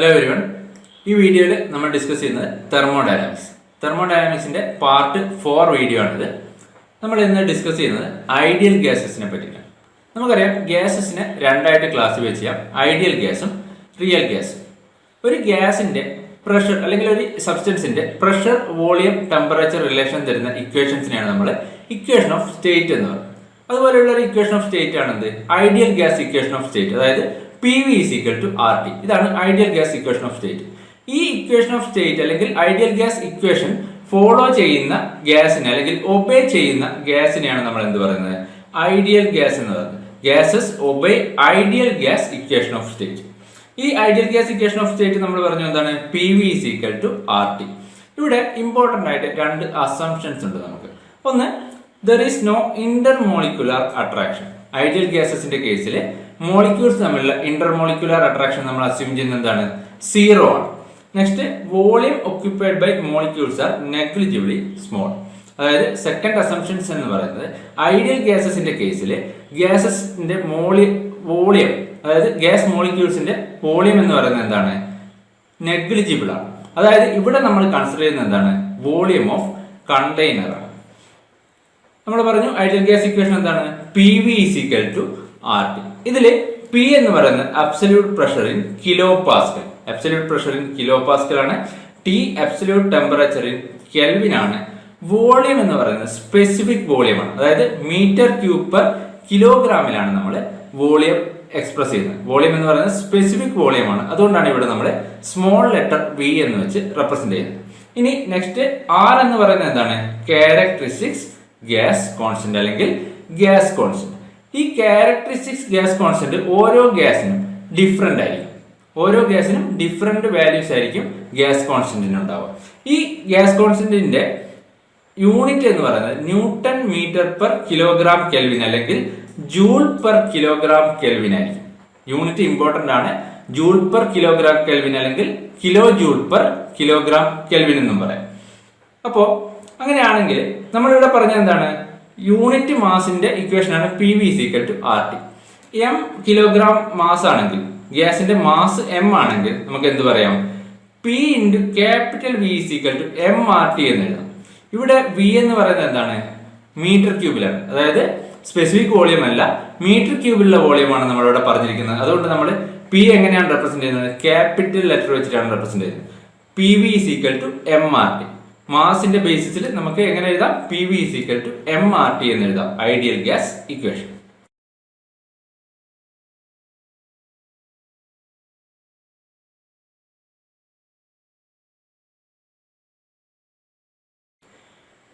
Hello everyone ഈ വീഡിയോയിൽ നമ്മൾ ഡിസ്കസ് ചെയ്യുന്നത് തെർമോഡൈനാമിക്സ് തെർമോഡൈനാമിക്സിന്റെ പാർട്ട് ഫോർ വീഡിയോ ആണിത്. നമ്മൾ ഇന്ന് ഡിസ്കസ് ചെയ്യുന്നത് ഐഡിയൽ ഗ്യാസസിനെ പറ്റിയാണ് നമുക്കറിയാം ഗ്യാസസിനെ രണ്ടായിട്ട് ക്ലാസിഫൈ ചെയ്യാം. ഐഡിയൽ ഗ്യാസും റിയൽ ഗ്യാസും ഒരു ഗ്യാസിന്റെ പ്രഷർ അല്ലെങ്കിൽ ഒരു സബ്സ്റ്റൻസിന്റെ പ്രഷർ വോളിയം ടെമ്പറേച്ചർ റിലേഷൻ തരുന്ന ഇക്വേഷൻസിനെയാണ് നമ്മൾ ഇക്വേഷൻ ഓഫ് സ്റ്റേറ്റ് എന്ന് പറയുന്നത്. അതുപോലെയുള്ള ഒരു ഇക്വേഷൻ ഓഫ് സ്റ്റേറ്റ് ആണ് എന്ത് ideal gas equation of state അതായത് P V is equal to R T ഇതാണ് ideal gas equation of state ഈ ഇക്വേഷൻ ഓഫ് സ്റ്റേറ്റ് അല്ലെങ്കിൽ ഐഡിയൽ ഗ്യാസ് ഇക്വേഷൻ ഫോളോ ചെയ്യുന്ന ഗ്യാസിനെ അല്ലെങ്കിൽ ഒബേ ചെയ്യുന്ന ഗ്യാസിനെയാണ് നമ്മൾ എന്ത് പറയുന്നത്? ഐഡിയൽ ഗ്യാസ് എന്ന് പറയുന്നത്. Gases obey ideal gas equation of state ഈ ideal gas equation of state നമ്മൾ പറഞ്ഞു എന്താണ്? P V is equal to R T ഇവിടെ ഇമ്പോർട്ടന്റ് ആയിട്ട് രണ്ട് അസംഷൻസ് ഉണ്ട് നമുക്ക്. ഒന്ന് there is no intermolecular attraction ideal ഗ്യാസസിന്റെ കേസിൽ മോളിക്യൂൾസ് തമ്മിലുള്ള ഇന്റർ മോളിക്കുലാർ അട്രാക്ഷൻ നമ്മൾ അസ്യൂം ചെയ്യുന്നത് എന്താണ് സീറോ ആണ്. Next volume occupied by molecules are negligibly small അതായത് സെക്കൻഡ് അസംഷൻസ് എന്ന് പറയുന്നത് ഐഡിയൽ ഗ്യാസസിന്റെ കേസിൽ ഗ്യാസസിന്റെ മോളി വോളിയം അതായത് ഗ്യാസ് മോളിക്യൂൾസിന്റെ വോളിയം എന്ന് പറയുന്നത് എന്താണ്? നെഗ്ലിജിബിൾ ആണ്. അതായത് ഇവിടെ നമ്മൾ കൺസിഡർ ചെയ്യുന്നത് എന്താണ്? വോളിയം ഓഫ് കണ്ടെയ്നർ ആണ്. നമ്മൾ പറഞ്ഞു ഐഡിയൽ ഗ്യാസ് ഇക്വേഷൻ എന്താണ്? P V is equal to R T ഇതിൽ പി എന്ന് പറയുന്നത് absolute pressure in kilo pascal absolute pressure in kilo pascal ആണ്. T absolute temperature in kelvin ആണ്. വോളിയം എന്ന് പറയുന്നത് സ്പെസിഫിക് വോളിയം ആണ്. അതായത് മീറ്റർ ക്യൂബ് പെർ കിലോഗ്രാമിലാണ് നമ്മൾ വോളിയം എക്സ്പ്രസ് ചെയ്യുന്നത്. വോളിയം എന്ന് പറയുന്നത് സ്പെസിഫിക് വോളിയം ആണ്. അതുകൊണ്ടാണ് ഇവിടെ നമ്മൾ സ്മോൾ ലെറ്റർ വി എന്ന് വെച്ച് റെപ്രസെന്റ് ചെയ്യുന്നത്. ഇനി നെക്സ്റ്റ് ആർ എന്ന് പറയുന്നത് എന്താണ്? ക്യാരക്ടറിസ്റ്റിക്സ് ഗ്യാസ് കോൺസ്റ്റന്റ് അല്ലെങ്കിൽ ഗ്യാസ് കോൺസ്റ്റന്റ് ഈ ക്യാരക്ടറിസ്റ്റിക്സ് ഗ്യാസ് കോൺസെപ്റ്റ് ഓരോ ഗ്യാസിനും ഡിഫറെന്റ് ആയിരിക്കും. ഓരോ ഗ്യാസിനും ഡിഫറെന്റ് വാല്യൂസ് ആയിരിക്കും ഗ്യാസ് കോൺസെന്റിന് ഉണ്ടാവുക. ഈ ഗ്യാസ് കോൺസ്റ്റന്റിന്റെ യൂണിറ്റ് എന്ന് പറയുന്നത് newton metre per kilogram kelvin അല്ലെങ്കിൽ ജൂൾ പെർ കിലോഗ്രാം കെൽവിൻ ആയിരിക്കും. യൂണിറ്റ് ഇമ്പോർട്ടന്റ് ആണ് ജൂൾ പെർ കിലോഗ്രാം കെൽവിൻ അല്ലെങ്കിൽ kilo joule per kilogram kelvin എന്നും പറയാം. അപ്പോൾ അങ്ങനെയാണെങ്കിൽ നമ്മളിവിടെ പറഞ്ഞ എന്താണ്? യൂണിറ്റ് മാസിന്റെ ഇക്വേഷനാണ് P V is equal to R T M kilogram mass ആണെങ്കിൽ ഗ്യാസിന്റെ മാസ് എം ആണെങ്കിൽ നമുക്ക് എന്ത് പറയാം? P into capital V is equal to M R T എന്ന് എഴുതാം. ഇവിടെ വി എന്ന് പറയുന്നത് എന്താണ്? മീറ്റർ ക്യൂബിലാണ് അതായത് സ്പെസിഫിക് വോളിയം അല്ല മീറ്റർ ക്യൂബിലുള്ള വോളിയമാണ് നമ്മൾ ഇവിടെ പറഞ്ഞിരിക്കുന്നത്. അതുകൊണ്ട് നമ്മൾ പി എങ്ങനെയാണ് റെപ്രസെന്റ് ചെയ്യുന്നത്? ക്യാപിറ്റൽ ലെറ്റർ വെച്ചിട്ടാണ് റെപ്രസെന്റ് ചെയ്യുന്നത്. P V is to M R T മാസിന്റെ ബേസിസിൽ നമുക്ക് എങ്ങനെ എഴുതാം? P V is equal to M R T എന്ന് എഴുതാം. ഐഡിയൽ ഗ്യാസ് ഇക്വേഷൻ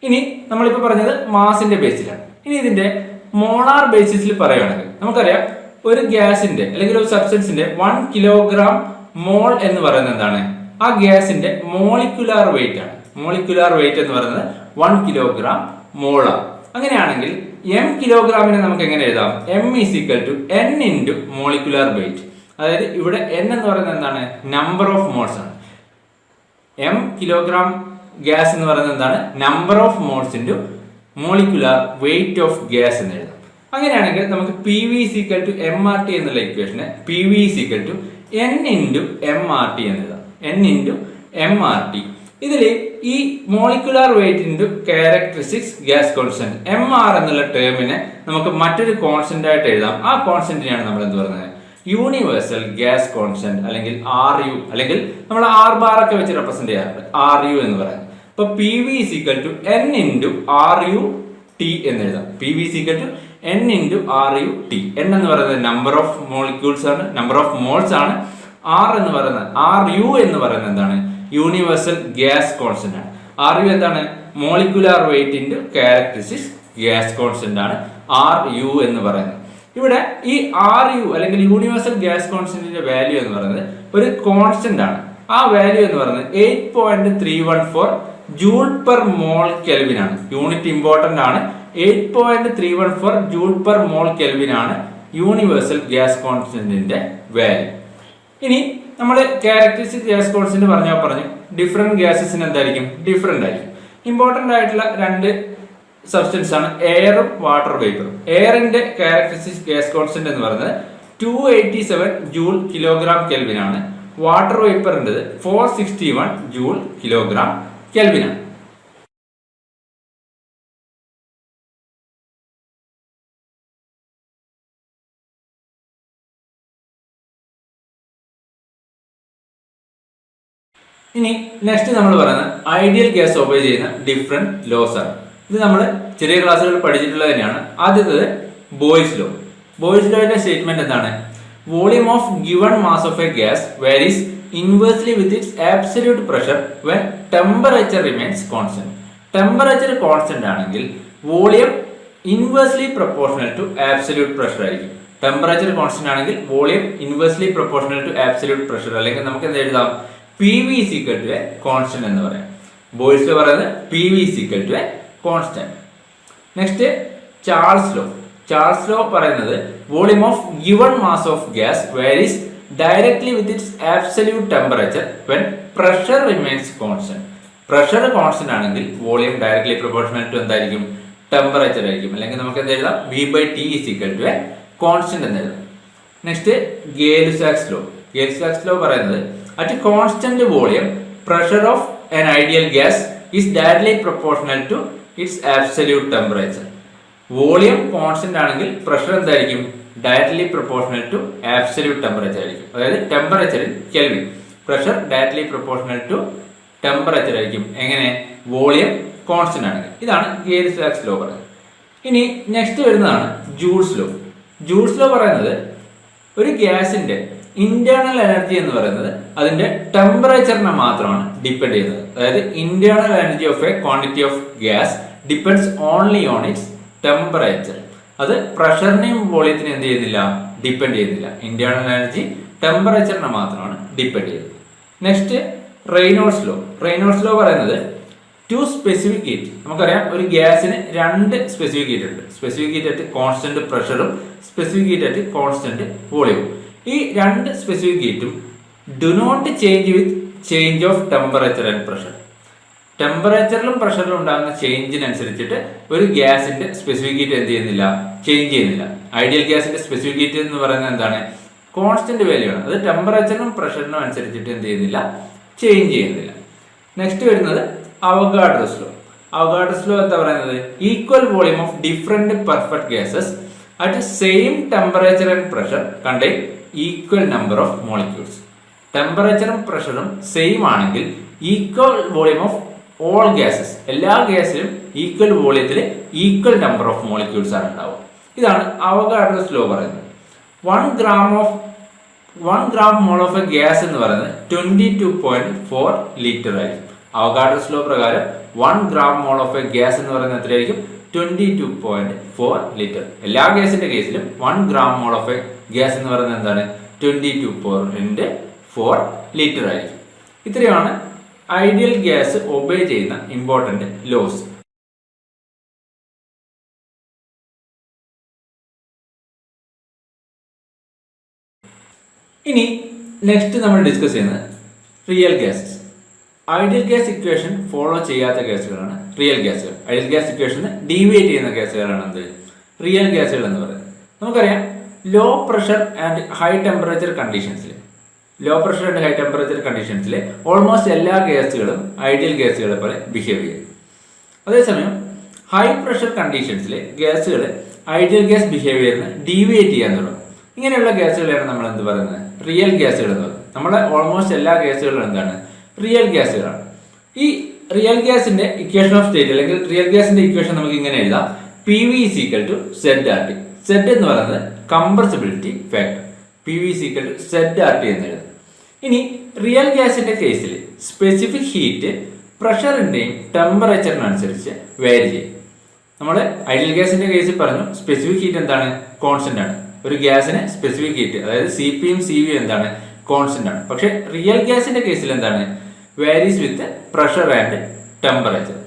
ഇനി നമ്മളിപ്പോൾ പറഞ്ഞത് മാസിന്റെ ബേസിലാണ് ഇനി ഇതിന്റെ മോളാർ ബേസിസിൽ പറയുകയാണെങ്കിൽ നമുക്കറിയാം ഒരു ഗ്യാസിന്റെ അല്ലെങ്കിൽ ഒരു സബ്സ്റ്റൻസിന്റെ വൺ കിലോഗ്രാം മോൾ എന്ന് പറയുന്നത് എന്താണ്? ആ ഗ്യാസിന്റെ മോളിക്കുലാർ വെയിറ്റ് ആണ്. മോളിക്കുലാർ വെയിറ്റ് എന്ന് പറയുന്നത് വൺ കിലോഗ്രാം മോളാണ് അങ്ങനെയാണെങ്കിൽ എം കിലോഗ്രാമിനെ നമുക്ക് എങ്ങനെ എഴുതാം? M is equal to N into molecular weight അതായത് ഇവിടെ എൻ എന്ന് പറയുന്നത് എന്താണ്? നമ്പർ ഓഫ് മോൾസ് ആണ്. എം കിലോഗ്രാം ഗ്യാസ് എന്ന് പറയുന്നത് എന്താണ്? Number of moles into molecular weight of gas എന്ന് എഴുതാം. അങ്ങനെയാണെങ്കിൽ നമുക്ക് P V is equal to M R T എന്നുള്ള ഇക്വേഷന് P V is equal to N into M R T എന്ന് എഴുതാം. N into M R T ഇതിൽ ഈ molecular weight into characteristics gas constant M R എന്നുള്ള ടേമിനെ നമുക്ക് മറ്റൊരു constant ആയിട്ട് എഴുതാം. ആ കോൺസ്റ്റന്റിനെയാണ് നമ്മൾ എന്ത് പറയുന്നത് യൂണിവേഴ്സൽ ഗ്യാസ് കോൺസ്റ്റന്റ് അല്ലെങ്കിൽ ആർ യു അല്ലെങ്കിൽ നമ്മൾ ആർ ബാർ ഒക്കെ വെച്ച് റെപ്രസെന്റ് ചെയ്യാറുണ്ട് ആർ യു എന്ന് പറയാം. ഇപ്പൊ P V is equal to N into R U T എന്ന് എഴുതാം. P V is equal to N into R U T N എന്ന് പറയുന്നത് നമ്പർ ഓഫ് മോളിക്യൂൾസ് ആണ്. നമ്പർ ഓഫ് മോൾസ് ആണ്. ആർ എന്ന് പറയുന്നത് ആർ യു എന്ന് പറയുന്നത് എന്താണ്? യൂണിവേഴ്സൽ ഗ്യാസ് കോൺസ്റ്റന്റ് ആണ്. ആർ യു എന്താണ് മോളിക്കുലാർ വെയിറ്റിന്റെ ക്യാരക്ടറിസ്റ്റിക്സ് ഗ്യാസ് കോൺസ്റ്റന്റ് ആണ്. ആർ യു എന്ന് പറയുന്നത്. ഇവിടെ ഈ ആർ യു അല്ലെങ്കിൽ യൂണിവേഴ്സൽ ഗ്യാസ് കോൺസ്റ്റന്റിന്റെ വാല്യൂ എന്ന് പറയുന്നത് ഒരു കോൺസ്റ്റന്റ് ആണ്. ആ വാല്യൂ എന്ന് പറയുന്നത് eight point three one four joule per mole kelvin ആണ്. യൂണിറ്റ് ഇമ്പോർട്ടന്റ് ആണ്. Eight point three one four joule per mole kelvin ആണ് യൂണിവേഴ്സൽ ഗ്യാസ് കോൺസ്റ്റന്റിന്റെ വാല്യൂ ഇനി നമ്മൾ ക്യാരക്ടറിസ്റ്റിക് ഗ്യാസ് കോൺസ്റ്റന്റ് പറഞ്ഞാൽ പറഞ്ഞു ഡിഫറെന്റ് ഗ്യാസസിന് എന്തായിരിക്കും? ഡിഫറെന്റ് ആയിരിക്കും. ഇമ്പോർട്ടന്റ് ആയിട്ടുള്ള രണ്ട് സബ്സ്റ്റൻസ് ആണ് എയറും വാട്ടർ വേപ്പറും എയറിന്റെ ക്യാരക്ടറിസ്റ്റിക് ഗ്യാസ് കോൺസ്റ്റന്റ് എന്ന് പറയുന്നത് two eighty seven joule kilogram കെൽവിനാണ് water വേപ്പറിന്റെത് four sixty one joule kilogram കെൽവിനാണ് ഇനി നെക്സ്റ്റ് നമ്മൾ പറയുന്നത് ഐഡിയൽ ഗ്യാസ് ഓപ്പറേറ്റ് ചെയ്യുന്ന ഡിഫറെന്റ് ലോസ് ആണ്. ഇത് നമ്മൾ ചെറിയ ക്ലാസ്സുകളിൽ പഠിച്ചിട്ടുള്ളത് തന്നെയാണ്. ആദ്യത്തത് ബോയ്സ് ലോ ബോയ്സ് ലോയുടെ സ്റ്റേറ്റ്മെന്റ് എന്താണ്? Volume of given mass of a gas varies inversely with its absolute pressure when temperature remains constant temperature constant ആണെങ്കിൽ volume inversely proportional to absolute pressure ആയിരിക്കും. ടെമ്പറേച്ചർ കോൺസ്റ്റന്റ് ആണെങ്കിൽ volume inversely proportional to absolute pressure അല്ലെങ്കിൽ നമുക്ക് എന്ത് എഴുതാം? P V is equal to a constant എന്ന് പറയാം. ബോയ്സിൽ പറയുന്നത് P V is equal to a constant next Charles law Charles law പറയുന്നത് volume of given mass of gas varies directly with its absolute temperature when pressure remains constant pressure constant ആണെങ്കിൽ volume directly proportional to എന്തായിരിക്കും? Temperature ആയിരിക്കും. അല്ലെങ്കിൽ നമുക്ക് എന്ത് എഴുതാം? V by T is equal to a constant എന്ന് എഴുതാം. Next Gay Lussac's law Gay Lussac's law പറയുന്നത് at constant volume pressure of an ideal gas is directly proportional to its absolute temperature volume constant ആണെങ്കിൽ pressure എന്തായിരിക്കും? Directly proportional to absolute temperature ആയിരിക്കും. അതായത് ടെമ്പറേച്ചറിൽ kelvin pressure directly proportional to temperature ആയിരിക്കും. എങ്ങനെ? Volume constant ആണെങ്കിൽ. ഇതാണ് girls lakhs law പറയുന്നത്. ഇനി നെക്സ്റ്റ് വരുന്നതാണ് ജൂൾസ് ലോ. ജൂൾസ് ലോ പറയുന്നത് ഒരു ഗ്യാസിന്റെ ഇന്റേണൽ എനർജി എന്ന് പറയുന്നത് അതിന്റെ ടെമ്പറേച്ചറിനെ മാത്രമാണ് ഡിപ്പെൻഡ് ചെയ്യുന്നത്. അതായത് internal energy of a quantity of gas depends only on its temperature അത് പ്രഷറിനെയും വോളിയത്തിനെയും എന്ത് ചെയ്യുന്നില്ല? ഡിപ്പെൻഡ് ചെയ്യുന്നില്ല. ഇന്റേണൽ എനർജി ടെമ്പറേച്ചറിനെ മാത്രമാണ് ഡിപ്പെൻഡ് ചെയ്യുന്നത്. Next Reynolds law Reynolds law പറയുന്നത് ടു സ്പെസിഫിക് ഹീറ്റ് നമുക്കറിയാം ഒരു ഗ്യാസിന് രണ്ട് സ്പെസിഫിക് ഹീറ്റ് ഉണ്ട്. സ്പെസിഫിക് ഹീറ്റ് അറ്റ് കോൺസ്റ്റന്റ് പ്രഷറും സ്പെസിഫിക് ഹീറ്റ് അറ്റ് കോൺസ്റ്റന്റ് വോളിയവും ഈ രണ്ട് specific ഹീറ്റും do not change with change of temperature and pressure ടെമ്പറേച്ചറിലും പ്രഷറിലും ഉണ്ടാകുന്ന ചേഞ്ചിനനുസരിച്ചിട്ട് ഒരു ഗ്യാസിന്റെ സ്പെസിഫിക് ഹീറ്റ് എന്ത് ചെയ്യുന്നില്ല? ചേഞ്ച് ചെയ്യുന്നില്ല. ഐഡിയൽ ഗ്യാസിന്റെ സ്പെസിഫിക് ഹീറ്റ് എന്ന് പറയുന്നത് എന്താണ്? കോൺസ്റ്റന്റ് വാല്യൂ ആണ്. അത് ടെമ്പറേച്ചറിനും പ്രഷറിനും അനുസരിച്ചിട്ട് എന്ത് ചെയ്യുന്നില്ല? ചേഞ്ച് ചെയ്യുന്നില്ല. നെക്സ്റ്റ് വരുന്നത് അവഗാഡ്രസ് ലോ അവഗാഡ്രസ് ലോ എന്താ പറയുന്നത്? Equal volume of different perfect gases at same temperature and pressure contain equal number of molecules ടെമ്പറേച്ചറും പ്രഷറും സെയിം ആണെങ്കിൽ equal volume of all gases എല്ലാ ഗ്യാസിലും ഈക്വൽ വോളിയത്തിൽ ഈക്വൽ നമ്പർ ഓഫ് മോളിക്യൂൾസ് ആണ് ഉണ്ടാവുക. ഇതാണ് അവഗാഡ്രസ് ലോ പറയുന്നത്. One gram of one gram mole of a gas എന്ന് പറയുന്നത് twenty two point four litre ആയിരിക്കും. അവഗാഡ്രസ് ലോ പ്രകാരം one gram mole of a gas എന്ന് പറയുന്നത് എത്രയായിരിക്കും? Twenty two point four litre എല്ലാ ഗ്യാസിന്റെ കേസിലും one gram mole of a gas എന്ന് പറയുന്നത് എന്താണ്? Twenty two point four litre ആയിരിക്കും. ഇത്രയാണ് ഐഡിയൽ ഗ്യാസ് ഒബേ ചെയ്യുന്ന ഇമ്പോർട്ടന്റ് ലോസ് ഇനി നെക്സ്റ്റ് നമ്മൾ ഡിസ്കസ് ചെയ്യുന്നത് real gases ideal gas equation follow ചെയ്യാത്ത ഗ്യാസുകളാണ് റിയൽ ഗ്യാസുകൾ ഐഡിയൽ ഗ്യാസ് ഇക്വേഷൻ ഡീവിയേറ്റ് ചെയ്യുന്ന ഗ്യാസുകളാണ് എന്ത്? റിയൽ ഗ്യാസുകൾ എന്ന് പറയുന്നത്. നമുക്കറിയാം low pressure and high temperature കണ്ടീഷൻസിൽ low pressure and high temperature കണ്ടീഷൻസിൽ almost എല്ലാ ഗ്യാസുകളും ഐഡിയൽ ഗ്യാസുകളെ പോലെ ബിഹേവ് ചെയ്യും. അതേസമയം ഹൈ പ്രഷർ കണ്ടീഷൻസിൽ ഗ്യാസുകൾ ഐഡിയൽ ഗ്യാസ് ബിഹേവിയറിന് ഡീവിയേറ്റ് ചെയ്യാൻ തുടങ്ങും. ഇങ്ങനെയുള്ള ഗ്യാസുകളെയാണ് നമ്മൾ എന്ത് പറയുന്നത്? റിയൽ ഗ്യാസുകൾ എന്ന് പറയുന്നത്. നമ്മുടെ ഓൾമോസ്റ്റ് എല്ലാ ഗ്യാസുകളും എന്താണ്? റിയൽ ഗ്യാസുകളാണ് ഈ റിയൽ ഗ്യാസിന്റെ ഇക്വേഷൻ ഓഫ് സ്റ്റേറ്റ് അല്ലെങ്കിൽ റിയൽ ഗ്യാസിന്റെ ഇക്വേഷൻ നമുക്ക് ഇങ്ങനെ എഴുതാം. P V equal to Z R T Z എന്ന് പറയുന്നത് compressibility factor P V is equal Z R T എന്ന് എഴുതുന്നത് ഇനി റിയൽ ഗ്യാസിന്റെ കേസിൽ സ്പെസിഫിക് ഹീറ്റ് പ്രഷറിന്റെയും ടെമ്പറേച്ചറിനനുസരിച്ച് വേരി ചെയ്യും. നമ്മൾ ഐഡിയൽ ഗ്യാസിന്റെ കേസിൽ പറഞ്ഞു സ്പെസിഫിക് ഹീറ്റ് എന്താണ്? കോൺസ്റ്റന്റ് ആണ്. ഒരു ഗ്യാസിന് സ്പെസിഫിക് ഹീറ്റ് അതായത് സി പിയും സി വി എന്താണ്? കോൺസ്റ്റന്റ് ആണ്. പക്ഷേ റിയൽ ഗ്യാസിന്റെ കേസിൽ എന്താണ്? Varies with pressure and temperature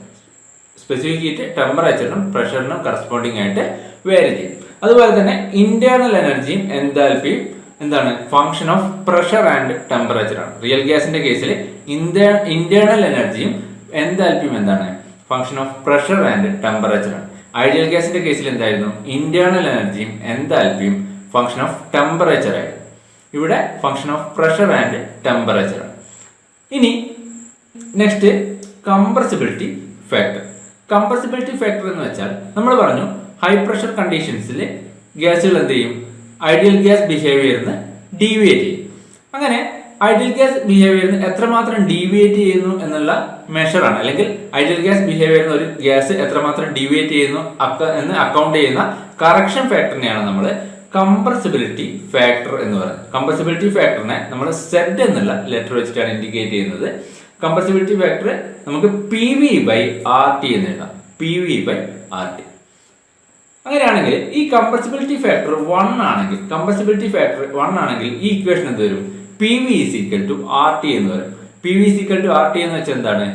specific heat ടെമ്പറേച്ചറിനും പ്രഷറിനും കറസ്പോണ്ടിങ് ആയിട്ട് വേരി ചെയ്യും. അതുപോലെ തന്നെ ഇന്റേണൽ എനർജിയും എൻതാൽപ്പിയും എന്താണ്? Function of pressure and temperature ആണ്. റിയൽ ഗ്യാസിന്റെ കേസിൽ ഇന്റേണൽ എനർജിയും എൻതാൽപ്പിയും എന്താണ്? Function of pressure and temperature ആണ്. ഐഡിയൽ ഗ്യാസിന്റെ കേസിൽ എന്തായിരുന്നു? ഇന്റേണൽ എനർജിയും എൻതാൽപ്പിയും ഫംഗ്ഷൻ ഓഫ് ടെമ്പറേച്ചർ ആയിരുന്നു. ഇവിടെ function of pressure and temperature ആണ്. ഇനി next compressibility factor compressibility factor എന്ന് വെച്ചാൽ നമ്മൾ പറഞ്ഞു ഹൈ പ്രഷർ കണ്ടീഷൻസിൽ ഗ്യാസുകൾ എന്ത് ചെയ്യും? ഐഡിയൽ ഗ്യാസ് ബിഹേവിയറിന് ഡീവിയേറ്റ് ചെയ്യും. അങ്ങനെ ഐഡിയൽ ഗ്യാസ് ബിഹേവിയറിന് എത്രമാത്രം ഡീവിയേറ്റ് ചെയ്യുന്നു എന്നുള്ള മെഷറാണ് അല്ലെങ്കിൽ ഐഡിയൽ ഗ്യാസ് ബിഹേവിയറിന് ഒരു ഗ്യാസ് എത്രമാത്രം ഡീവിയേറ്റ് ചെയ്യുന്നു എന്ന് അക്കൗണ്ട് ചെയ്യുന്ന കറക്ഷൻ ഫാക്ടറിനെയാണ് നമ്മൾ കംപ്രസിബിലിറ്റി ഫാക്ടർ എന്ന് പറയുന്നത്. കംപ്രസിബിലിറ്റി ഫാക്ടറിനെ നമ്മൾ സെഡ് എന്നുള്ള ലെറ്റർ വെച്ചിട്ടാണ് ഇൻഡിക്കേറ്റ് ചെയ്യുന്നത്. കംപ്രസിബിലിറ്റി ഫാക്ടർ നമുക്ക് P V by R T എന്ന് എഴുതാം. P V by R T അങ്ങനെയാണെങ്കിൽ ഈ കംപ്രസിബിലിറ്റി ഫാക്ടർ വൺ ആണെങ്കിൽ കംപ്രസിബിലിറ്റി ഫാക്ടർ വൺ ആണെങ്കിൽ ഈ ഇക്വേഷൻ എന്ത് വരും? P V is to R T എന്ന് വരും. P V is to R T എന്ന് വെച്ചാൽ എന്താണ്?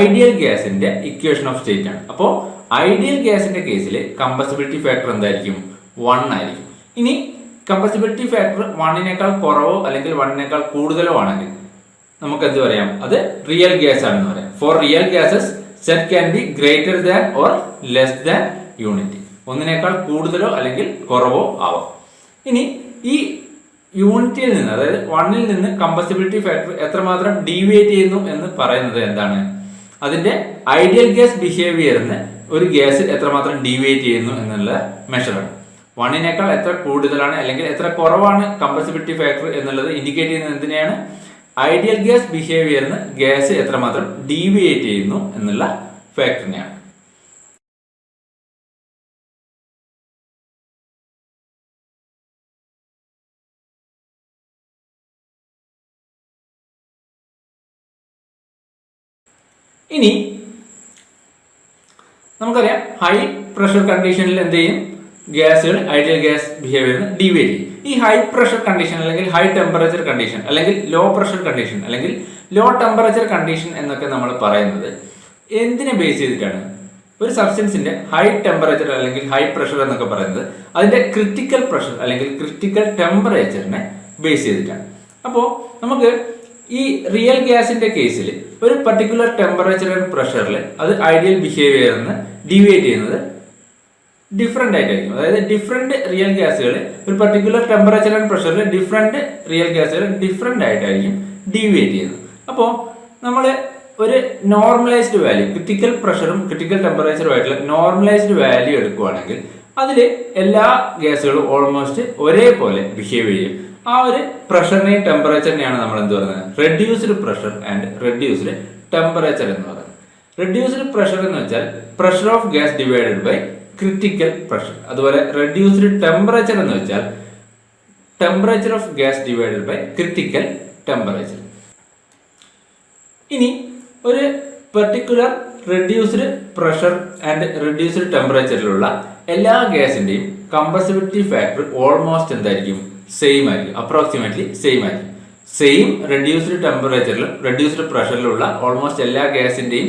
ഐഡിയൽ ഗ്യാസിന്റെ ഇക്വേഷൻ ഓഫ് സ്റ്റേറ്റ് ആണ്. അപ്പോൾ ഐഡിയൽ ഗ്യാസിന്റെ കേസിൽ കംപ്രസിബിലിറ്റി ഫാക്ടർ എന്തായിരിക്കും? വൺ ആയിരിക്കും. ഇനി കംപ്രസിബിലിറ്റി ഫാക്ടർ വണ്ണിനേക്കാൾ കുറവോ അല്ലെങ്കിൽ വണ്ണിനേക്കാൾ കൂടുതലോ ആണെങ്കിൽ നമുക്ക് എന്ത് പറയാം? അത് റിയൽ ഗ്യാസ് ആണെന്ന് പറയാം. For real gases Z can be greater than or less than unit ഒന്നിനേക്കാൾ കൂടുതലോ അല്ലെങ്കിൽ കുറവോ ആവാം. ഇനി ഈ യൂണിറ്റിൽ നിന്ന് അതായത് വണ്ണിൽ നിന്ന് കമ്പസിബിലിറ്റി ഫാക്ടർ എത്രമാത്രം ഡീവിയേറ്റ് ചെയ്യുന്നു എന്ന് പറയുന്നത് എന്താണ്? അതിന്റെ ഐഡിയൽ ഗ്യാസ് ബിഹേവിയറിന് ഒരു ഗ്യാസ് എത്രമാത്രം ഡീവിയേറ്റ് ചെയ്യുന്നു എന്നുള്ള മെഷറാണ് വണ്ണിനേക്കാൾ എത്ര കൂടുതലാണ് അല്ലെങ്കിൽ എത്ര കുറവാണ് കമ്പസിബിലിറ്റി ഫാക്ടർ എന്നുള്ളത് ഇൻഡിക്കേറ്റ് ചെയ്യുന്നത് എന്തിനെയാണ്? ഐഡിയൽ ഗ്യാസ് ബിഹേവിയറിന് ഗ്യാസ് എത്രമാത്രം ഡീവിയേറ്റ് ചെയ്യുന്നു എന്നുള്ള ഫാക്ടറിനെയാണ് ഇനി നമുക്കറിയാം ഹൈ പ്രഷർ കണ്ടീഷനിൽ എന്ത് ചെയ്യും? ഗ്യാസുകൾ ഐഡിയൽ ഗ്യാസ് ബിഹേവിയറിന് ഡീവിയേറ്റ് ചെയ്യും. ഈ ഹൈ പ്രഷർ കണ്ടീഷൻ അല്ലെങ്കിൽ ഹൈ ടെമ്പറേച്ചർ കണ്ടീഷൻ അല്ലെങ്കിൽ ലോ പ്രഷർ കണ്ടീഷൻ അല്ലെങ്കിൽ ലോ ടെമ്പറേച്ചർ കണ്ടീഷൻ എന്നൊക്കെ നമ്മൾ പറയുന്നത് എന്തിനെ ബേസ് ചെയ്തിട്ടാണ്? ഒരു സബ്സ്റ്റൻസിന്റെ ഹൈ ടെമ്പറേച്ചർ അല്ലെങ്കിൽ ഹൈ പ്രഷർ എന്നൊക്കെ പറയുന്നത് അതിന്റെ ക്രിട്ടിക്കൽ പ്രഷർ അല്ലെങ്കിൽ ക്രിട്ടിക്കൽ ടെമ്പറേച്ചറിനെ ബേസ് ചെയ്തിട്ടാണ്. അപ്പോൾ നമുക്ക് ഈ റിയൽ ഗ്യാസിന്റെ കേസിൽ ഒരു പർട്ടിക്കുലർ ടെമ്പറേച്ചർ ആൻഡ് പ്രഷറിൽ അത് ഐഡിയൽ ബിഹേവിയർ നിന്ന് ഡീവിയേറ്റ് ചെയ്യുന്നത് ഡിഫറെന്റ് ആയിട്ടായിരിക്കും. അതായത് ഡിഫറെന്റ് റിയൽ ഗ്യാസുകൾ ഒരു പർട്ടിക്കുലർ ടെമ്പറേച്ചർ ആൻഡ് പ്രഷറിൽ ഡിഫറെന്റ് റിയൽ ഗ്യാസുകൾ ഡിഫറെന്റ് ആയിട്ടായിരിക്കും ഡീവിയേറ്റ് ചെയ്യുന്നത്. അപ്പോൾ നമ്മൾ ഒരു നോർമലൈസ്ഡ് വാല്യൂ ക്രിട്ടിക്കൽ പ്രഷറും ക്രിട്ടിക്കൽ ടെമ്പറേച്ചറും ആയിട്ടുള്ള നോർമലൈസ്ഡ് വാല്യൂ എടുക്കുകയാണെങ്കിൽ അതിൽ എല്ലാ ഗ്യാസുകളും ഓൾമോസ്റ്റ് ഒരേപോലെ ബിഹേവ് ചെയ്യും. ആ ഒരു പ്രഷറിനെയും ടെമ്പറേച്ചറിനെയാണ് നമ്മൾ എന്ത് പറയുന്നത്? Reduced pressure and reduced temperature എന്ന് പറയുന്നത്. റെഡ്യൂസ്ഡ് പ്രഷർ എന്ന് വെച്ചാൽ pressure of gas divided by critical pressure അതുപോലെ റെഡ്യൂസ്ഡ് ടെമ്പറേച്ചർ എന്ന് വെച്ചാൽ temperature of gas divided by critical temperature ഇനി ഒരു particular reduced pressure and reduced ടെമ്പറേച്ചറിലുള്ള എല്ലാ ഗ്യാസിന്റെയും കമ്പസിബിലിറ്റി ഫാക്ടർ ഓൾമോസ്റ്റ് എന്തായിരിക്കും? സെയിം ആയിരിക്കും. അപ്രോക്സിമേറ്റ്ലി സെയിം ആയിരിക്കും. സെയിം റെഡ്യൂസ്ഡ് ടെമ്പറേച്ചറിലും റെഡ്യൂസ്ഡ് പ്രഷറിലുള്ള ഓൾമോസ്റ്റ് എല്ലാ ഗ്യാസിന്റെയും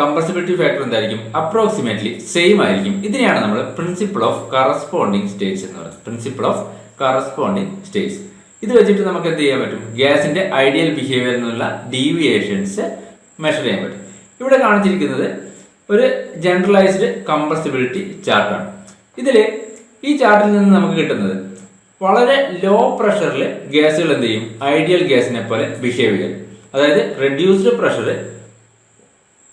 കമ്പസിബിലിറ്റി ഫാക്ടർ എന്തായിരിക്കും? അപ്രോക്സിമേറ്റ്ലി സെയിം ആയിരിക്കും. ഇതിനെയാണ് നമ്മൾ പ്രിൻസിപ്പിൾ ഓഫ് കറസ്പോണ്ടിങ് സ്റ്റേറ്റ്സ് എന്ന് പറയുന്നത്. പ്രിൻസിപ്പിൾ ഓഫ് കറസ്പോണ്ടിങ് സ്റ്റേറ്റ്സ് ഇത് വെച്ചിട്ട് നമുക്ക് എന്ത് ചെയ്യാൻ പറ്റും? ഗ്യാസിന്റെ ഐഡിയൽ ബിഹേവിയർ എന്നുള്ള ഡീവിയേഷൻസ് മെഷർ ചെയ്യാൻ പറ്റും. ഇവിടെ കാണിച്ചിരിക്കുന്നത് ഒരു ജനറലൈസ്ഡ് കംപ്രസിബിലിറ്റി ചാർട്ടാണ് ഇതിൽ ഈ ചാർട്ടിൽ നിന്ന് നമുക്ക് കിട്ടുന്നത് വളരെ ലോ പ്രഷറിൽ ഗ്യാസുകൾ എന്ത് ചെയ്യും? ഐഡിയൽ ഗ്യാസിനെ പോലെ ബിഹേവ് ചെയ്യും. അതായത് റെഡ്യൂസ്ഡ് പ്രഷർ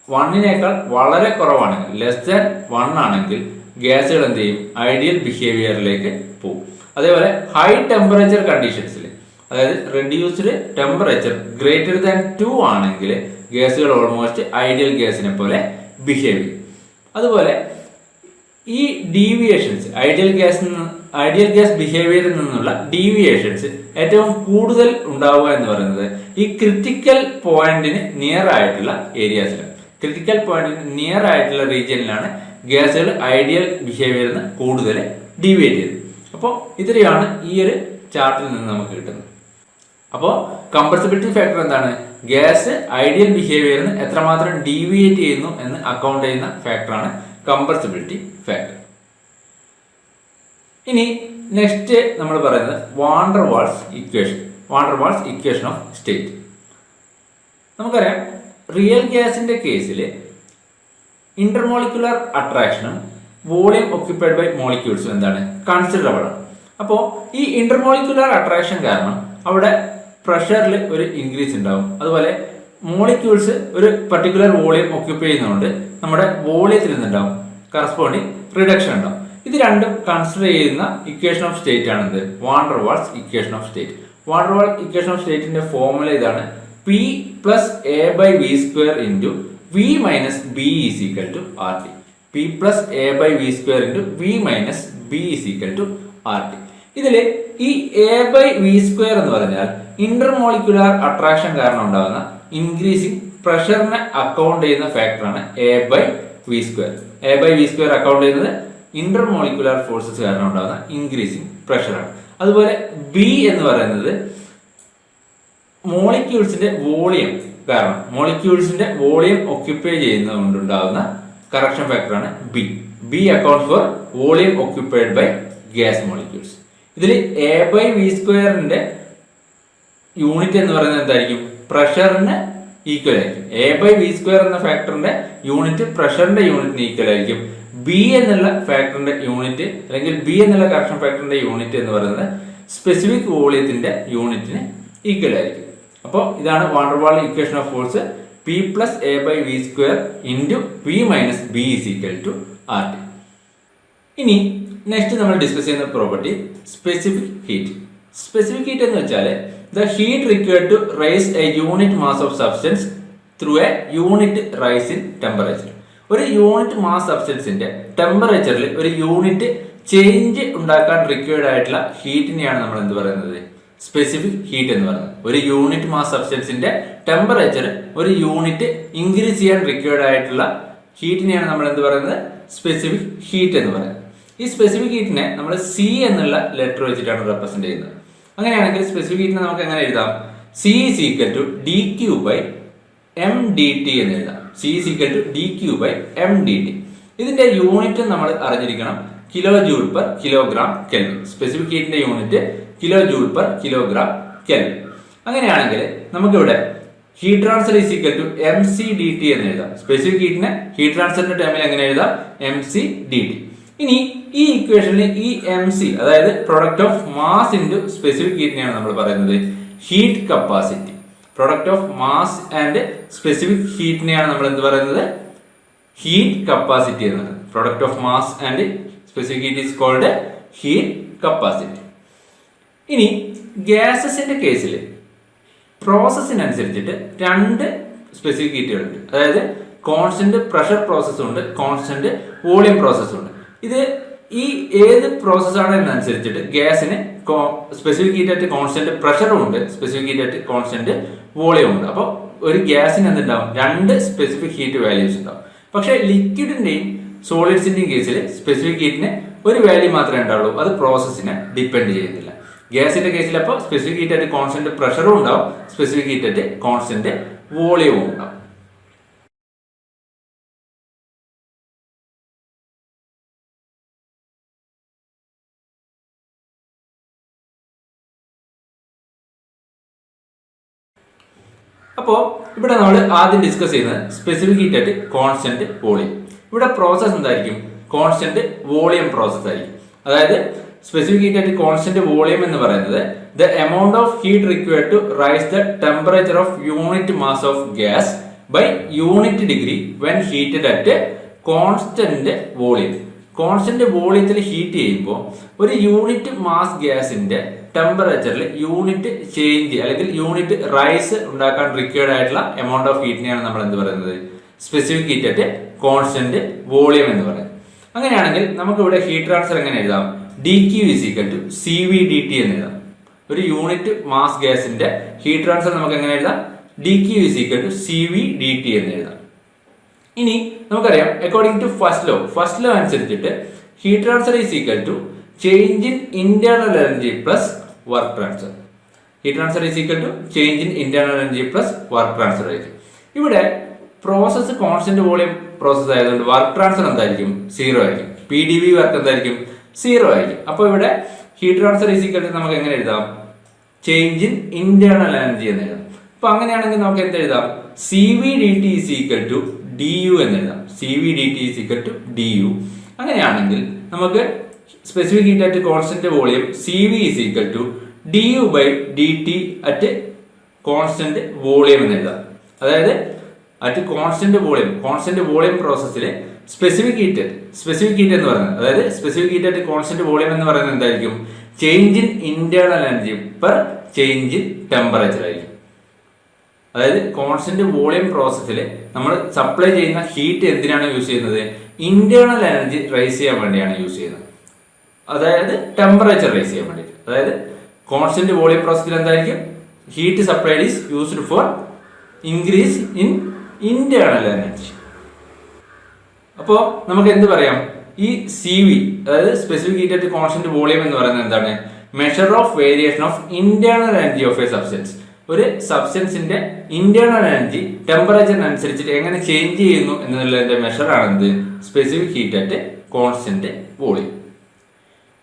വണ്ണിനേക്കാൾ വളരെ കുറവാണെങ്കിൽ ലെസ് ദാൻ വൺ ആണെങ്കിൽ ഗ്യാസുകൾ എന്ത് ചെയ്യും? ഐഡിയൽ ബിഹേവിയറിലേക്ക് പോകും. അതേപോലെ ഹൈ ടെമ്പറേച്ചർ കണ്ടീഷൻസിൽ അതായത് reduced temperature greater than two ആണെങ്കിൽ ഗ്യാസുകൾ ഓൾമോസ്റ്റ് ഐഡിയൽ ഗ്യാസിനെ പോലെ ബിഹേവ് ചെയ്യും. അതുപോലെ ഈ ഡീവിയേഷൻസ് ഐഡിയൽ ഗ്യാസിൽ നിന്ന് ഐഡിയൽ ഗ്യാസ് ബിഹേവിയറിൽ നിന്നുള്ള ഡീവിയേഷൻസ് ഏറ്റവും കൂടുതൽ ഉണ്ടാവുക എന്ന് പറയുന്നത് ഈ ക്രിട്ടിക്കൽ പോയിന്റിന് നിയർ ആയിട്ടുള്ള ഏരിയാസിലും ക്രിട്ടിക്കൽ പോയിന്റിന് നിയർ ആയിട്ടുള്ള റീജിയനിലാണ് ഗ്യാസുകൾ ഐഡിയൽ ബിഹേവിയറിൽ നിന്ന് കൂടുതൽ ഡീവിയേറ്റ് ചെയ്തത് അപ്പോൾ ഇത്രയാണ് ഈ ഒരു ചാർട്ടിൽ നിന്ന് നമുക്ക് കിട്ടുന്നത്. അപ്പോൾ കംപ്രസിബിലിറ്റി ഫാക്ടർ എന്താണ്? ഗ്യാസ് ഐഡിയൽ ബിഹേവിയറിന് എത്രമാത്രം ഡീവിയേറ്റ് ചെയ്യുന്നു എന്ന് അക്കൗണ്ട് ചെയ്യുന്ന ഫാക്ടറാണ് കംപ്രസിബിലിറ്റി ഫാക്ടർ ഇനി നെക്സ്റ്റ് നമ്മൾ പറയുന്നത് van der Waals equation van der Waals equation of state നമുക്കറിയാം റിയൽ ഗ്യാസിന്റെ കേസിൽ ഇന്റർമോളിക്കുലർ അട്രാക്ഷനും വോളിയം ഒക്യുപ്പൈഡ് ബൈ മോളിക്യൂൾസും എന്താണ്? കൺസിഡറബിൾ അപ്പോൾ ഈ ഇന്റർമോളിക്കുലർ അട്രാക്ഷൻ കാരണം അവിടെ പ്രഷറിൽ ഒരു ഇൻക്രീസ് ഉണ്ടാവും. അതുപോലെ മോളിക്യൂൾസ് ഒരു പർട്ടിക്കുലർ വോളിയം ഒക്യുപ്പൈ ചെയ്യുന്നതുകൊണ്ട് നമ്മുടെ വോളിയത്തിൽ നിന്നുണ്ടാവും. കറസ്പോണ്ടിങ് റിഡക്ഷൻ ഉണ്ടാവും. ഇത് രണ്ടും കൺസിഡർ ചെയ്യുന്ന ഇക്വേഷൻ ഓഫ് സ്റ്റേറ്റ് ആണ് എന്ത്? Van der Waals equation of state van der Waals equation of സ്റ്റേറ്റിന്റെ ഫോർമുല ഇതാണ്. P plus A by V square into V minus B is equal to R T P plus A by V square into V minus B is equal to R T ഇതിൽ ഈ A by V square എന്ന് പറഞ്ഞാൽ intermolecular attraction കാരണം ഉണ്ടാകുന്ന increasing പ്രഷറിനെ account ചെയ്യുന്ന ഫാക്ടറാണ് a by V square a by V square account ചെയ്യുന്നത് intermolecular forces കാരണം ഉണ്ടാകുന്ന ഇൻക്രീസിങ് പ്രഷറാണ് അതുപോലെ ബി എന്ന് പറയുന്നത് മോളിക്യൂൾസിന്റെ വോളിയം കാരണം മോളിക്യൂൾസിന്റെ വോളിയം ഒക്യുപ്പൈ ചെയ്യുന്നത് കൊണ്ടുണ്ടാകുന്ന കറക്ഷൻ ഫാക്ടറാണ് B B account for volume occupied by gas molecules ഇതിൽ എ ബൈ വി സ്ക്വയറിന്റെ യൂണിറ്റ് എന്ന് പറയുന്നത് എന്തായിരിക്കും? പ്രഷറിന് ഈക്വൽ ആയിരിക്കും. എ ബൈ വി സ്ക്വയർ എന്ന ഫാക്ടറിന്റെ യൂണിറ്റ് പ്രഷറിന്റെ യൂണിറ്റിന് ഈക്വൽ ആയിരിക്കും. ബി എന്നുള്ള ഫാക്ടറിന്റെ യൂണിറ്റ് അല്ലെങ്കിൽ ബി എന്നുള്ള കറക്ഷൻ ഫാക്ടറിന്റെ യൂണിറ്റ് എന്ന് പറയുന്നത് സ്പെസിഫിക് വോളിയത്തിന്റെ യൂണിറ്റിന് ഈക്വൽ ആയിരിക്കും. അപ്പോൾ ഇതാണ് van der Waals equation of force P plus A by V square into P minus B is equal to R T ഇനി നെക്സ്റ്റ് നമ്മൾ ഡിസ്കസ് ചെയ്യുന്ന property specific heat specific heat എന്ന് വെച്ചാൽ the heat required to rise a unit mass of substance through a unit rise in temperature ഒരു unit mass സബ്സ്റ്റൻസിന്റെ ടെമ്പറേച്ചറിൽ ഒരു unit change ഉണ്ടാക്കാൻ റിക്വയർഡ് ആയിട്ടുള്ള ഹീറ്റിനെയാണ് നമ്മൾ എന്ത് പറയുന്നത്? സ്പെസിഫിക് ഹീറ്റ് എന്ന് പറയുന്നത്. ഒരു യൂണിറ്റ് മാസ് സബ്സ്റ്റൻസിന്റെ ടെമ്പറേച്ചർ ഒരു യൂണിറ്റ് ഇൻക്രീസ് ചെയ്യാൻ റിക്വയർഡ് ആയിട്ടുള്ള ഹീറ്റിനെയാണ് നമ്മൾ എന്ത് പറയുന്നത്? സ്പെസിഫിക് ഹീറ്റ് എന്ന് പറയുന്നത്. ഈ സ്പെസിഫിക് ഹീറ്റിനെ നമ്മൾ സി എന്നുള്ള ലെറ്റർ വെച്ചിട്ടാണ് റെപ്രസെന്റ് ചെയ്യുന്നത്. അങ്ങനെയാണെങ്കിൽ സ്പെസിഫിക് ഹീറ്റിനെ നമുക്ക് എങ്ങനെ എഴുതാം? C is equal to D Q by M D T എന്ന് എഴുതാം. C is equal to D Q by M D T ഇതിന്റെ യൂണിറ്റ് നമ്മൾ അറിഞ്ഞിരിക്കണം. Kilo joule per kilogram kelvin specific ഹീറ്റിന്റെ unit kilo joule per kilogram kelvin അങ്ങനെയാണെങ്കിൽ നമുക്കിവിടെ heat transfer is equal to M C D T എന്ന് എഴുതാം specific ഹീറ്റിന് heat ട്രാൻസ്ഫറിന്റെ ടൈമിൽ എങ്ങനെ എഴുതാം? എം സി ഡി ടി ഇനി ഈ ഇക്വേഷനിൽ ഈ എം സി അതായത് product of mass into specific ഹീറ്റിനെയാണ് നമ്മൾ പറയുന്നത്. Heat capacity product of mass and specific ഹീറ്റിനെയാണ് നമ്മൾ എന്ത് പറയുന്നത്? ഹീറ്റ് കപ്പാസിറ്റി എന്ന് പറയുന്നത് product of mass and specific heat is called heat capacity ഇനി ഗ്യാസസിന്റെ കേസിൽ പ്രോസസ്സിനനുസരിച്ചിട്ട് രണ്ട് സ്പെസിഫിക് ഹീറ്റുകളുണ്ട് അതായത് കോൺസ്റ്റന്റ് പ്രഷർ പ്രോസസ്സും ഉണ്ട് കോൺസ്റ്റന്റ് വോളിയം പ്രോസസ്സും ഉണ്ട്. ഇത് ഈ ഏത് പ്രോസസ്സാണ് എന്നനുസരിച്ചിട്ട് ഗ്യാസിന് സ്പെസിഫിക് ഹീറ്റ് ആയിട്ട് കോൺസ്റ്റന്റ് പ്രഷറും ഉണ്ട് സ്പെസിഫിക് ഹീറ്റ് ആയിട്ട് കോൺസ്റ്റന്റ് വോളിയം ഉണ്ട്. അപ്പോൾ ഒരു ഗ്യാസിന് എന്തുണ്ടാവും? രണ്ട് സ്പെസിഫിക് ഹീറ്റ് വാല്യൂസ് ഉണ്ടാവും. പക്ഷേ ലിക്വിഡിന്റെയും സോളിഡ്സിന്റെയും കേസിൽ സ്പെസിഫിക് ഹീറ്റിന് ഒരു വാല്യൂ മാത്രമേ ഉണ്ടാവുള്ളൂ. അത് പ്രോസസ്സിനെ ഡിപ്പെൻഡ് ചെയ്യുന്നില്ല. ഗ്യാസിന്റെ കേസിൽ അപ്പോൾ സ്പെസിഫിക് ഹീറ്റ് ആയിട്ട് കോൺസ്റ്റന്റ് പ്രഷറും ഉണ്ടാവും. സ്പെസിഫിക് ഹീറ്റ് ആയിട്ട് കോൺസ്റ്റന്റ് വോളിയവും ഉണ്ടാവും. അപ്പോൾ ഇവിടെ നമ്മൾ ആദ്യം ഡിസ്കസ് ചെയ്യുന്നത് സ്പെസിഫിക് ഹീറ്റ് ആയിട്ട് കോൺസ്റ്റന്റ് വോളിയം ഇവിടെ പ്രോസസ് എന്തായിരിക്കും? കോൺസ്റ്റന്റ് വോളിയം പ്രോസസ് ആയിരിക്കും. അതായത് സ്പെസിഫിക് ഹീറ്റ് ആയിട്ട് കോൺസ്റ്റന്റ് വോളിയം എന്ന് പറയുന്നത് the amount of heat required to rise the temperature of unit mass of gas by unit degree when heated at constant volume constant വോളിയത്തിൽ heat ചെയ്യുമ്പോൾ ഒരു unit mass ഗ്യാസിന്റെ ടെമ്പറേച്ചറിൽ യൂണിറ്റ് ചേഞ്ച് അല്ലെങ്കിൽ unit rise ഉണ്ടാക്കാൻ required ആയിട്ടുള്ള amount of ഹീറ്റിനെയാണ് നമ്മൾ എന്ത് പറയുന്നത്? Specific heat at constant volume എന്ന് പറയുന്നത്. അങ്ങനെയാണെങ്കിൽ നമുക്ക് ഇവിടെ ഹീറ്റ് ട്രാൻസ്ഫർ എങ്ങനെ എഴുതാം? D Q is equal to C V D T എന്ന് എഴുതാം. ഒരു യൂണിറ്റ് മാസ് ഗ്യാസിന്റെ ഹീറ്റ് ട്രാൻസ്ഫർ നമുക്ക് എങ്ങനെ എഴുതാം? D Q is equal to C V D T എന്ന് എഴുതാം. ഇനി നമുക്കറിയാം according to first law first law അനുസരിച്ചിട്ട് heat transfer is equal to change in internal energy plus work transfer ഈ transfer is equal to change in internal energy plus work transfer ആയിരിക്കും ഇവിടെ process constant volume process ആയതുകൊണ്ട് work transfer എന്തായിരിക്കും? Zero ആയിരിക്കും. P D V work എന്തായിരിക്കും? Zero ആയിരിക്കും. അപ്പോൾ ഇവിടെ heat transfer is equal to നമുക്ക് എങ്ങനെ എഴുതാം? ചേഞ്ച് ഇൻ ഇന്റേണൽ എനർജി എന്ന് എഴുതാം. അപ്പൊ അങ്ങനെയാണെങ്കിൽ നമുക്ക് എന്ത് എഴുതാം? C V D T is equal to D U എന്ന് എഴുതാം. C V D T is equal to D U അങ്ങനെയാണെങ്കിൽ നമുക്ക് specific heat at constant volume C V is equal to D U by D T at constant volume എന്ന് എഴുതാം. അതായത് at constant volume constant volume പ്രോസസ്സിലെ specific heat specific heat എന്ന് പറയുന്നത്. അതായത് specific heat at constant volume എന്ന് പറയുന്നത് എന്തായിരിക്കും? Change in internal energy per change in temperature ആയിരിക്കും. അതായത് കോൺസ്റ്റന്റ് വോളിയം പ്രോസസ്സിൽ നമ്മൾ സപ്ലൈ ചെയ്യുന്ന ഹീറ്റ് എന്തിനാണ് യൂസ് ചെയ്യുന്നത്? ഇന്റേണൽ എനർജി റൈസ് ചെയ്യാൻ വേണ്ടിയാണ് യൂസ് ചെയ്യുന്നത്. അതായത് ടെമ്പറേച്ചർ റൈസ് ചെയ്യാൻ വേണ്ടിയിട്ട്. അതായത് കോൺസ്റ്റന്റ് വോളിയം പ്രോസസ്സിൽ എന്തായിരിക്കും? Heat supplied is used for increase in internal energy അപ്പോൾ നമുക്ക് എന്ത് പറയാം? ഈ സി വി അതായത് specific heat at constant volume എന്ന് പറയുന്നത് എന്താണ്? Measure of variation of internal energy of a substance ഒരു സബ്സ്റ്റൻസിന്റെ ഇന്റേണൽ എനർജി ടെമ്പറേച്ചറിനനുസരിച്ചിട്ട് എങ്ങനെ ചേഞ്ച് ചെയ്യുന്നു എന്നുള്ളതിന്റെ measure ആണെന്ത് specific heat at constant volume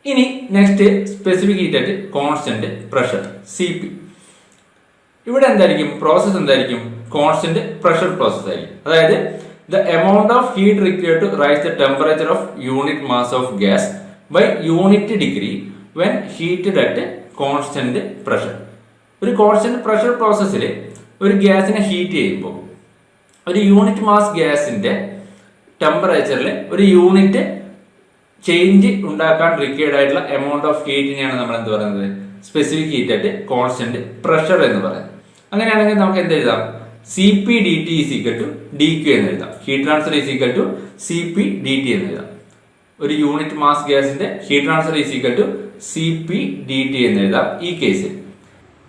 ഇനി നെക്സ്റ്റ് സ്പെസിഫിക് ഹീറ്റ് ആയിട്ട് കോൺസ്റ്റന്റ് പ്രഷർ സി പി ഇവിടെ എന്തായിരിക്കും? പ്രോസസ് എന്തായിരിക്കും? കോൺസ്റ്റന്റ് പ്രഷർ പ്രോസസ് ആയിരിക്കും. അതായത് the amount of heat required to rise the temperature of unit mass of gas by unit degree when heated at constant pressure ഒരു constant pressure പ്രോസസ്സിൽ ഒരു ഗ്യാസിനെ heat ചെയ്യുമ്പോൾ ഒരു യൂണിറ്റ് മാസ് ഗ്യാസിന്റെ ടെമ്പറേച്ചറിൽ ഒരു യൂണിറ്റ് ചേഞ്ച് ഉണ്ടാക്കാൻ റിക്വയർഡ് ആയിട്ടുള്ള എമൗണ്ട് ഓഫ് ഹീറ്റിനെയാണ് നമ്മൾ എന്ത് പറയുന്നത്? സ്പെസിഫിക് ഹീറ്റ് ആയിട്ട് കോൺസ്റ്റന്റ് പ്രഷർ എന്ന് പറയുന്നത് അങ്ങനെയാണെങ്കിൽ നമുക്ക് എന്ത് എഴുതാം? C P D T is equal to D Q എന്ന് എഴുതാം. Heat transfer is equal to C P D T എന്ന് എഴുതാം. ഒരു യൂണിറ്റ് മാസ് ഗ്യാസിന്റെ heat transfer is equal to C P D T എന്ന് എഴുതാം ഈ കേസിൽ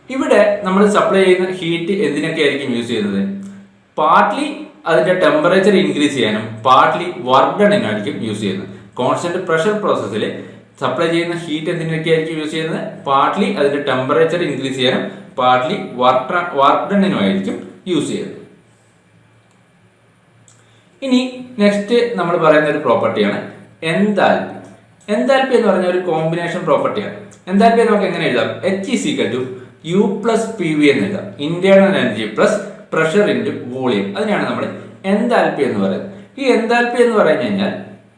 ഇവിടെ നമ്മൾ സപ്ലൈ ചെയ്യുന്ന ഹീറ്റ് എന്തിനൊക്കെ ആയിരിക്കും യൂസ് ചെയ്യുന്നത്? പാർട്ട്ലി അതിന്റെ ടെമ്പറേച്ചർ ഇൻക്രീസ് ചെയ്യാനും പാർട്ട്ലി വർക്ക് ഡണിനായിരിക്കും യൂസ് ചെയ്യുന്നത്. കോൺസ്റ്റന്റ് പ്രഷർ പ്രോസസ്സിൽ സപ്ലൈ ചെയ്യുന്ന ഹീറ്റ് എന്തിനൊക്കെ ആയിരിക്കും യൂസ് ചെയ്യുന്നത്? പാർട്ട്ലി അതിന്റെ ടെമ്പറേച്ചർ ഇൻക്രീസ് ചെയ്യാനും പാർട്ട്ലി വർക്ക് വർക്ക് ഡണിനും ആയിരിക്കും യൂസ് ചെയ്യുന്നത്. ഇനി നെക്സ്റ്റ് നമ്മൾ പറയുന്ന ഒരു പ്രോപ്പർട്ടിയാണ് എന്താൽപി എന്താൽപി എന്ന് പറഞ്ഞ ഒരു കോമ്പിനേഷൻ പ്രോപ്പർട്ടിയാണ് എന്താൽപി നമുക്ക് എങ്ങനെ എഴുതാം? H is equal to U plus P V എന്ന് എഴുതാം. Internal energy plus pressure into volume അതിനാണ് നമ്മൾ എന്താൽപി എന്ന് പറയുന്നത്. ഈ എന്താൽപി എന്ന് പറഞ്ഞു കഴിഞ്ഞാൽ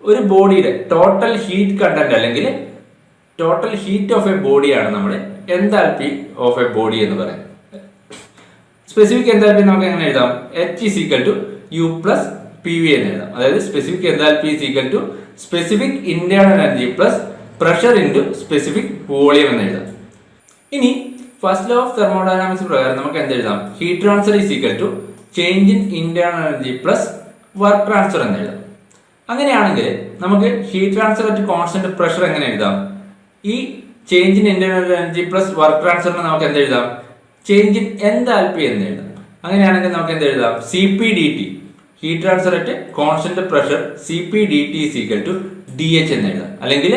ഒരു ബോഡിയുടെ ടോട്ടൽ ഹീറ്റ് കണ്ടന്റ് അല്ലെങ്കിൽ ടോട്ടൽ ഹീറ്റ് ഓഫ് എ ബോഡിയാണ് നമ്മൾ എന്താൽപി ഓഫ് എ ബോഡി എന്ന് പറയുന്നത്. സ്പെസിഫിക് എന്താൽപി നമുക്ക് എങ്ങനെ എഴുതാം? H is equal to U plus P V എന്ന് എഴുതാം. അതായത് specific enthalpy is equal to specific internal energy plus pressure into specific volume എന്ന് എഴുതാം. ഇനി ഫസ്റ്റ് ലോ ഓഫ് തെർമോഡൈനാമിക്സ് പ്രകാരം നമുക്ക് എന്ത് എഴുതാം? Heat transfer is equal to change in internal energy plus work transfer എന്ന് എഴുതാം. അങ്ങനെയാണെങ്കിൽ നമുക്ക് heat transfer at constant pressure എങ്ങനെ എഴുതാം? ഈ change in internal energy plus work ട്രാൻസ്ഫറിന് നമുക്ക് എന്ത് എഴുതാം? ചേഞ്ച് ഇൻ എന്താൽപി എന്ന് എഴുതാം. അങ്ങനെയാണെങ്കിൽ നമുക്ക് എന്ത് എഴുതാം? C P D T heat transfer at constant pressure C P D T equal to D H എന്ന് എഴുതാം. അല്ലെങ്കിൽ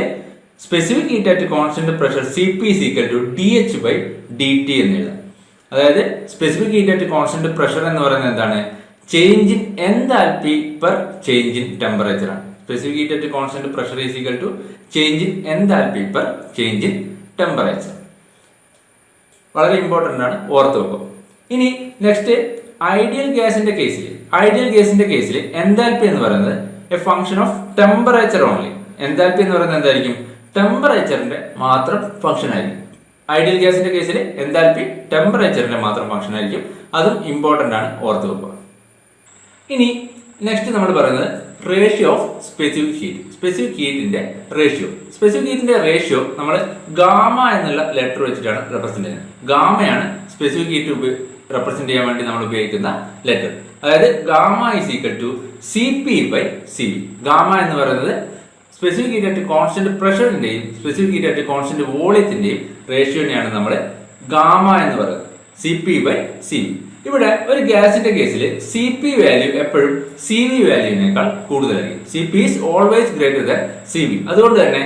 specific heat at constant pressure C P equal to D H by D T എന്ന് എഴുതാം. അതായത് specific heat at constant pressure എന്ന് പറയുന്നത് എന്താണ്? Change in enthalpy per change in temperature ആണ്. Specific heat at constant pressure is equal to change in enthalpy per change in temperature വളരെ important ആണ് ഓർത്ത് വെക്കുക ഇനി നെക്സ്റ്റ് ഐഡിയൽ ഗ്യാസിന്റെ കേസിൽ ഐഡിയൽ ഗ്യാസിന്റെ കേസിൽ എന്താൽപി എന്ന് പറയുന്നത് a function of temperature only enthalpy എന്ന് പറയുന്നത് എന്തായിരിക്കും? ടെമ്പറേച്ചറിന്റെ മാത്രം ഫംഗ്ഷൻ ആയിരിക്കും. ഐഡിയൽ ഗ്യാസിന്റെ കേസിൽ എന്താൽപി ടെമ്പറേച്ചറിന്റെ മാത്രം ഫംഗ്ഷൻ ആയിരിക്കും. അതും ഇമ്പോർട്ടന്റ് ആണ് ഓർത്ത് വെക്കുക. ഇനി നെക്സ്റ്റ് നമ്മൾ പറയുന്നത് ratio of specific heat specific ഹീറ്റിന്റെ ratio specific ഹീറ്റിന്റെ റേഷ്യോ നമ്മൾ ഗാമ എന്നുള്ള ലെറ്റർ വെച്ചിട്ടാണ് റെപ്രസെന്റ് ചെയ്യുന്നത്. ഗാമയാണ് സ്പെസിഫിക് ഹീറ്റ് റെപ്രസെന്റ് ചെയ്യാൻ വേണ്ടി നമ്മൾ ഉപയോഗിക്കുന്ന ലെറ്റർ അതായത് gamma is equal to C P by C V gamma എന്ന് പറയുന്നത് സ്പെസിഫിക് ഹീറ്റ് അറ്റ് കോൺസ്റ്റന്റ് പ്രഷറിന്റെയും സ്പെസിഫിക് ഹീറ്റ് അറ്റ് കോൺസ്റ്റന്റ് വോളിയത്തിന്റെയും റേഷ്യോനെയാണ് നമ്മൾ ഗാമ എന്ന് പറയുന്നത്. C P by C V ഇവിടെ ഒരു ഗ്യാസിന്റെ കേസിൽ സി പി വാല്യൂ എപ്പോഴും സി വി വാല്യൂവിനേക്കാൾ കൂടുതലായിരിക്കും. C P is always greater than C V അതുകൊണ്ട് തന്നെ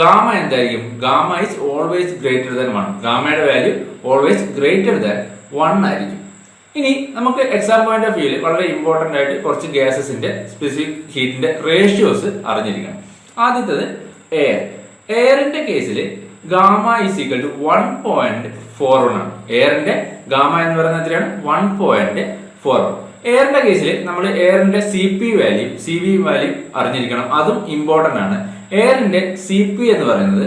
ഗാമ എന്തായിരിക്കും? Gamma is always greater than one ഗാമയുടെ value always greater than one ആയിരിക്കും. ഇനി നമുക്ക് എക്സാം പോയിന്റ് ഓഫ് വ്യൂവിൽ വളരെ ഇമ്പോർട്ടന്റ് ആയിട്ട് കുറച്ച് ഗ്യാസസിന്റെ സ്പെസിഫിക് ഹീറ്റിന്റെ റേഷ്യോസ് അറിഞ്ഞിരിക്കണം. ആദ്യത്തത് എയർ എയറിന്റെ കേസിൽ gamma is to one point four one ആണ്. എയറിന്റെ ഗാമ എന്ന് പറയുന്നത് എത്രയാണ്? വൺ പോയിന്റ് ഫോർ വൺ എയറിന്റെ കേസിൽ നമ്മൾ എയറിന്റെ C P value C V value അറിഞ്ഞിരിക്കണം. അതും ഇമ്പോർട്ടന്റ് ആണ്. എയറിന്റെ സി പി എന്ന് പറയുന്നത്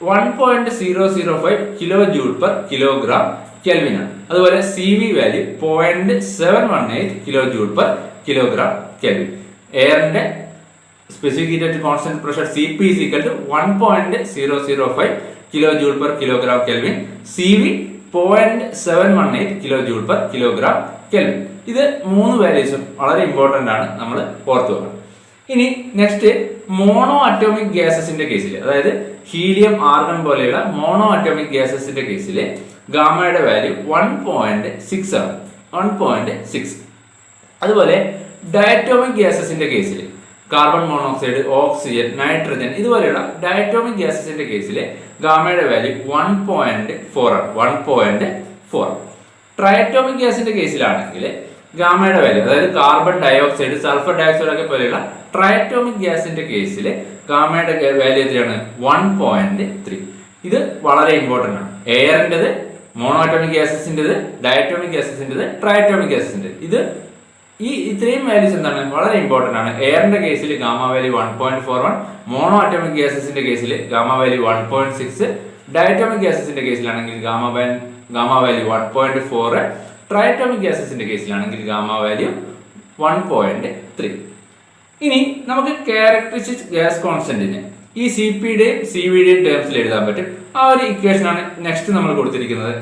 one point zero zero five kilo joule per kilogram കെൽവിനാണ് അതുപോലെ C V value point seven one eight kilo joule per kilogram kelvin എയറിന്റെ specific heat constant pressure C P is equal to one point zero zero five kilo joule per kilogram kelvin C V point seven one eight kilo joule per kilogram kelvin ഇത് മൂന്ന് വാല്യൂസും വളരെ important ആണ് നമ്മൾ ഓർത്തു വെക്കണം. ഇനി next mono atomic ഗ്യാസസിന്റെ കേസിൽ അതായത് ഹീലിയം ആർഗൺ പോലെയുള്ള മോണോ അറ്റോമിക് ഗ്യാസസിന്റെ കേസിൽ ഗാമയുടെ വാല്യൂ വൺ പോയിന്റ് സിക്സ് ആണ്. വൺ പോയിന്റ് സിക്സ് അതുപോലെ ഡയറ്റോമിക് ഗ്യാസസിന്റെ കേസിൽ കാർബൺ മോണോക്സൈഡ് ഓക്സിജൻ നൈട്രജൻ ഇതുപോലെയുള്ള ഡയറ്റോമിക് ഗ്യാസസിന്റെ കേസിലെ ഗാമയുടെ വാല്യൂ വൺ പോയിന്റ് ഫോർ ആണ്. വൺ പോയിന്റ് ഫോർ ട്രയറ്റോമിക് ഗ്യാസിന്റെ കേസിലാണെങ്കിൽ ഗാമയുടെ വാല്യൂ അതായത് കാർബൺ ഡയോക്സൈഡ് സൾഫർ ഡയോക്സൈഡ് ഒക്കെ പോലെയുള്ള ട്രയറ്റോമിക് ഗ്യാസിന്റെ കേസിൽ ഗാമയുടെ വാല്യൂ എത്രയാണ്? വൺ പോയിന്റ് ത്രീ ഇത് വളരെ ഇമ്പോർട്ടന്റ് ആണ്. എയറിന്റെത് മോണോറ്റോമിക് ഗ്യാസസിന്റെത് ഡയറ്റോമിക് ഗ്യാസസിന്റെത് ട്രയറ്റോമിക് ഗ്യാസസിന്റെ ഇത് ഈ ഇത്രയും വാല്യൂസ് എന്താണ്? വളരെ ഇമ്പോർട്ടന്റ് ആണ്. എയറിന്റെ കേസിൽ gamma value one point four one mono atomic ഗ്യാസസിന്റെ കേസിൽ gamma value one point six diatomic ഗ്യാസസിന്റെ കേസിലാണെങ്കിൽ gamma gamma value one point four triatomic ഗ്യാസസിന്റെ കേസിലാണെങ്കിൽ gamma value one point three ഇനി നമുക്ക് ക്യാരക്ടറിസ്റ്റിക് ഗ്യാസ് കോൺസ്റ്റന്റിന് ഈ സി പിയുടെയും സി വിയുടെയും ടേംസിൽ എഴുതാൻ പറ്റും. ആ ഒരു ഇക്വേഷനാണ് നെക്സ്റ്റ് നമ്മൾ കൊടുത്തിരിക്കുന്നത്.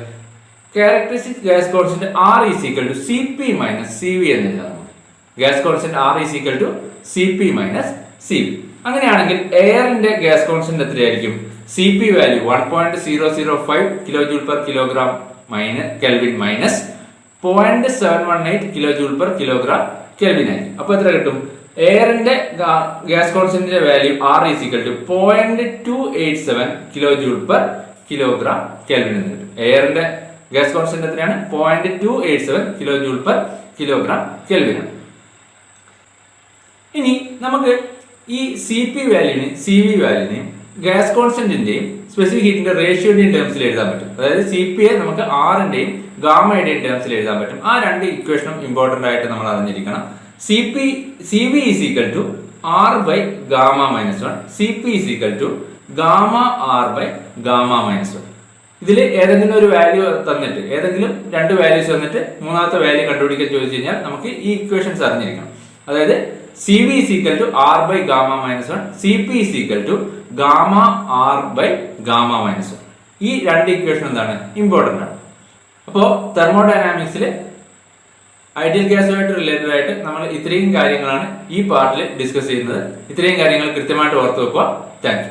Characteristic gas constant R is equal to C P minus C V എന്ന് എഴുതാം. Gas constant R is equal to C P minus C V അങ്ങനെയാണെങ്കിൽ എയറിന്റെ ഗ്യാസ് കോൺസ്റ്റന്റ് എത്രയായിരിക്കും? C P value one point zero zero five kilo joule per kilogram minus kelvin minus point seven one eight kilo joule per kilogram kelvin ആയിരിക്കും. അപ്പൊ എത്ര കിട്ടും? എയറിന്റെ gas കോൺസ്റ്റന്റിന്റെ value R is equal to point two eight seven kilo joule per kilogram kelvin എന്ന് കിട്ടും. എയറിന്റെ gas constant എത്രയാണ്? Point two eight seven kilo joule per kilogram kelvin ആണ് ഇനി നമുക്ക് ഈ സി പി വാല്യൂവിനെയും സി വി വാല്യൂവിനെയും ഗ്യാസ് കോൺസ്റ്റന്റിന്റെയും സ്പെസിഫിക് ഹീറ്റിന്റെ റേഷ്യോയുടെയും ടേംസിൽ എഴുതാൻ പറ്റും. അതായത് സി പി എ നമുക്ക് ആറിന്റെയും ഗാമയുടെയും ടേംസിൽ എഴുതാൻ പറ്റും. ആ രണ്ട് ഇക്വേഷനും ഇമ്പോർട്ടന്റ് ആയിട്ട് നമ്മൾ അറിഞ്ഞിരിക്കണം. C P C V is equal to R by gamma minus one C P is equal to gamma R by gamma minus one ഇതിൽ ഏതെങ്കിലും ഒരു വാല്യൂ തന്നിട്ട് ഏതെങ്കിലും രണ്ട് വാല്യൂസ് തന്നിട്ട് മൂന്നാമത്തെ വാല്യൂ കണ്ടുപിടിക്കാൻ ചോദിച്ചു കഴിഞ്ഞാൽ നമുക്ക് ഈ ഇക്വേഷൻസ് അറിഞ്ഞിരിക്കണം. അതായത് C V is equal to R by gamma minus one C P is equal to gamma R by gamma minus one ഈ രണ്ട് ഇക്വേഷൻ എന്താണ്? ഇമ്പോർട്ടന്റ് ആണ്. അപ്പോൾ തെർമോഡൈനാമിക്സിൽ ഐഡിയൽ ഗ്യാസുമായിട്ട് റിലേറ്റഡ് ആയിട്ട് നമ്മൾ ഇത്രയും കാര്യങ്ങളാണ് ഈ പാർട്ടിൽ ഡിസ്കസ് ചെയ്യുന്നത്. ഇത്രയും കാര്യങ്ങൾ കൃത്യമായിട്ട് ഓർത്ത് വെക്കുക. താങ്ക്